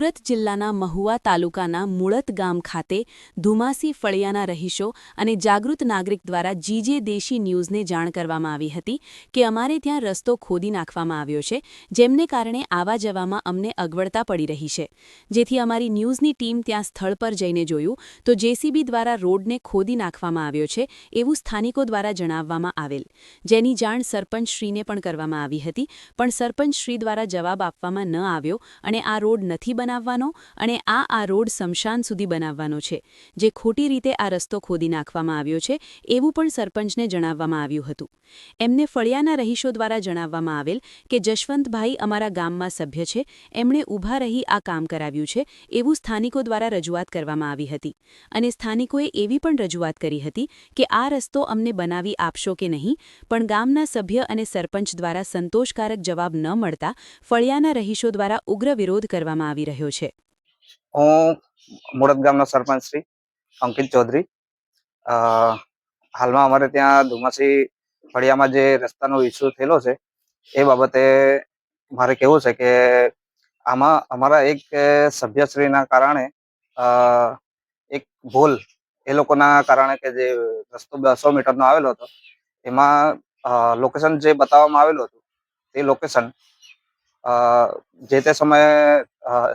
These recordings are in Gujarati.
સુરત જિલ્લાના મહુવા તાલુકાના મુળત ગામ ખાતે ધુમાસી ફળિયાના રહીશો અને જાગૃત નાગરિક દ્વારા જીજે દેશી ન્યૂઝને જાણ કરવામાં આવી હતી કે અમારે ત્યાં રસ્તો ખોદી નાખવામાં આવ્યો છે, જેમને કારણે આવા જવામાં અમને અગવડતા પડી રહી છે. જેથી અમારી ન્યૂઝની ટીમ ત્યાં સ્થળ પર જઈને જોયું તો જેસીબી દ્વારા રોડને ખોદી નાખવામાં આવ્યો છે એવું સ્થાનિકો દ્વારા જણાવવામાં આવેલ. જેની જાણ સરપંચશ્રીને પણ કરવામાં આવી હતી, પણ સરપંચશ્રી દ્વારા જવાબ આપવામાં ન આવ્યો અને આ રોડ નથી બનાવવાનો અને આ આ રોડ સ્મશાન સુધી બનાવવાનો છે. જે ખોટી રીતે આ રસ્તો ખોદી નાખવામાં આવ્યો છે, એવું પણ સરપંચને જણાવવામાં આવ્યું હતું. એમને ફળિયાના રહીશો દ્વારા જણાવવામાં આવેલ કે જશવંતભાઈ અમારા ગામમાં સભ્ય છે, એમણે ઊભા રહી આ કામ કરાવ્યું છે, એવું સ્થાનિકો દ્વારા રજૂઆત કરવામાં આવી હતી. અને સ્થાનિકોએ એવી પણ રજૂઆત કરી હતી કે આ રસ્તો અમને બનાવી આપશો કે નહીં, પણ ગામના સભ્ય અને સરપંચ દ્વારા સંતોષકારક જવાબ ન મળતા ફળિયાના રહીશો દ્વારા ઉગ્ર વિરોધ કરવામાં આવી રહ્યો છે? હું મુળત ગામનો સરપંચ શ્રી, અંકિત ચૌધરી. હાલમાં અમારે ત્યાં ધુમાસી ફળિયામાં જે રસ્તાનો ઇસ્યુ થયેલો છે, એ બાબતે મારે કેવું છે કે આમાં અમારા એક સભ્યશ્રીના કારણે એક ભૂલ એ લોકોના કારણે કે જે રસ્તો બસો મીટરનો આવેલો હતો, એમાં લોકેશન જે બતાવવામાં આવેલું હતું, તે લોકેશન જે તે સમયે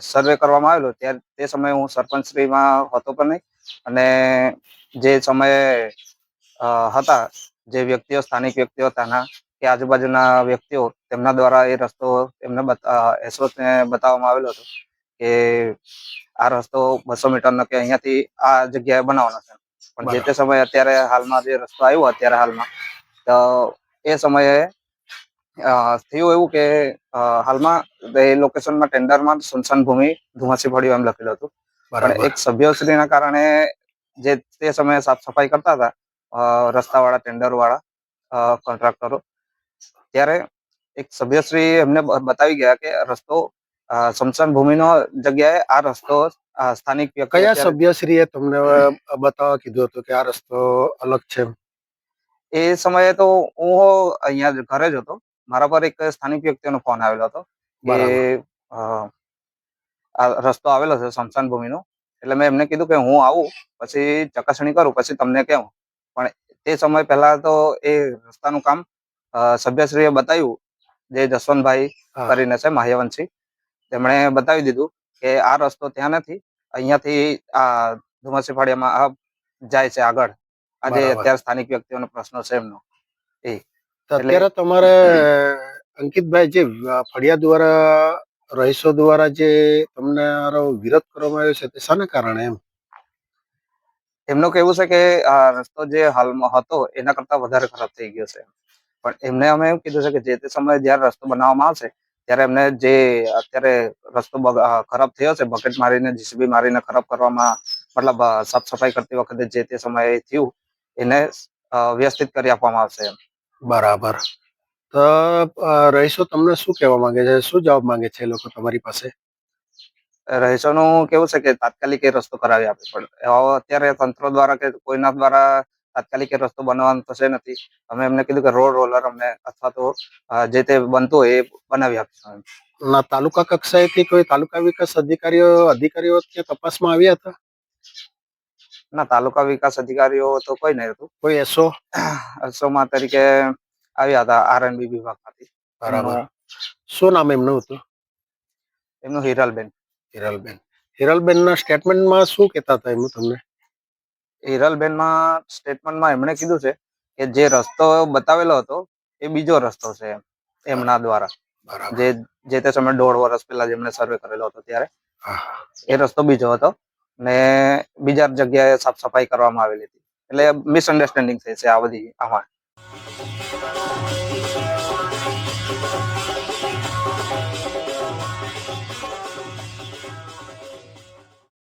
સર્વે કરવામાં આવેલો ત્યારે તે સમયે હું સરપંચશ્રીમાં હતો પણ નહીં. અને જે સમયે હતા જે વ્યક્તિઓ સ્થાનિક વ્યક્તિઓ ત્યાંના કે આજુબાજુના વ્યક્તિઓ તેમના દ્વારા એ રસ્તો એમને એસઓને બતાવવામાં આવેલો હતો કે આ રસ્તો બસો મીટરનો કે અહીંયાથી આ જગ્યાએ બનાવવાનો છે. પણ જે તે સમયે અત્યારે હાલમાં જે રસ્તો આવ્યો અત્યારે હાલમાં તો એ સમયે થયું એવું કે હાલમાં એ લોકેશનમાં ટેન્ડરમાં સુનસાન ભૂમિ ધુમાસી પડ્યું એમ લખેલું હતું. પણ એક સભ્યશ્રીના કારણે જે તે સમયે સાફ સફાઈ કરતા હતા રસ્તાવાળા ટેન્ડર વાળા કોન્ટ્રાક્ટરો ત્યારે એક સભ્યશ્રી એમને બતાવી ગયા કે રસ્તો અ, ભૂમિનો જગ્યાએ આ રસ્તો સ્થાનિક કયા સભ્યશ્રીએ તમને બતાવવા કીધું હતું કે આ રસ્તો અલગ છે એ સમયે તો હું અહીંયા ઘરે જ હતો. મારા પર એક સ્થાનિક વ્યક્તિનો ફોન આવેલો હતો કે આ રસ્તો આવેલો છે સ્મશાન ભૂમિનો. એટલે મેં એમને કીધું કે હું આવું પછી ચકાસણી કરું પછી તમને કહું પણ તે સમય પહેલા તો એ રસ્તાનું કામ સભ્યશ્રીએ બતાવ્યું જે જસવંતભાઈ કરીને છે માહ્યવંશી. તેમણે બતાવી દીધું કે આ રસ્તો ત્યાં નથી અહીંયાથી આ ધુમસી ફાળિયામાં જાય છે આગળ. આજે અત્યારે સ્થાનિક વ્યક્તિઓનો પ્રશ્ન છે એમનો. એટલે- અત્યારે તમારે અંકિતભાઈ જે ફળિયા દ્વારા રહીશો દ્વારા જે તમને વિરોધ કરવામાં આવ્યો છે તે શાના કારણે એમ? એમનું કેવું છે કે આ રસ્તો જે હાલમાં હતો એના કરતા વધારે ખરાબ થઈ ગયો છે. પણ એમને અમે એમ કીધું છે કે જે તે સમયે જયારે રસ્તો બનાવવામાં આવશે ત્યારે એમને જે અત્યારે રસ્તો ખરાબ થયો છે બકેટ મારીને જીસીબી મારીને ખરાબ કરવામાં મતલબ સાફ સફાઈ કરતી વખતે જે તે સમયે થયું એને વ્યવસ્થિત કરી આપવામાં આવશે એમ. બરાબર. તો અ, રહીશો તમને શું કહેવા માંગે છે? શું જવાબ માંગે છે એ લોકો તમારી પાસે? રહીશોનું કેવું છે કે તાત્કાલિક એ રસ્તો કરાવી આપે પણ હવે અત્યારે તંત્ર દ્વારા કે કોઈના દ્વારા તાત્કાલિક એ રસ્તો બનાવવાનો થશે નથી. અમે એમને કીધું કે રોડ રોલર અમને અથવા તો અ, જે તે બનતું હોય એ બનાવી આપીશું એમ. ના તાલુકા કક્ષાએથી કોઈ તાલુકા વિકાસ અધિકારીઓ અધિકારીઓ ત્યાં તપાસમાં આવ્યા હતા? ના તાલુકા વિકાસ અધિકારીઓ તો કોઈ નહીં હતું. કોઈ એસો સોમાં તરીકે આવ્યા હતા આરએનબી વિભાગમાંથી બરાબર. એમનું- શું નામ એમનું હતું? એમનું હિરલબેન. હિરલબેન. હિરલબેનના સ્ટેટમેન્ટમાં શું કહેતા હતા એમનું તમને? હિરલબેનમાં સ્ટેટમેન્ટમાં એમણે કીધું છે કે જે રસ્તો બતાવેલો હતો એ બીજો રસ્તો છે એમના દ્વારા. જે જે તે સમયે દોઢ વર્ષ પહેલા જેમણે સર્વે કરેલો હતો ત્યારે. એ રસ્તો બીજો હતો. ને બીજા જગ્યાએ સાફ સફાઈ કરવામાં આવેલી હતી. એટલે મિસઅન્ડરસ્ટેન્ડિંગ થઈ છે આ બધી આમાં.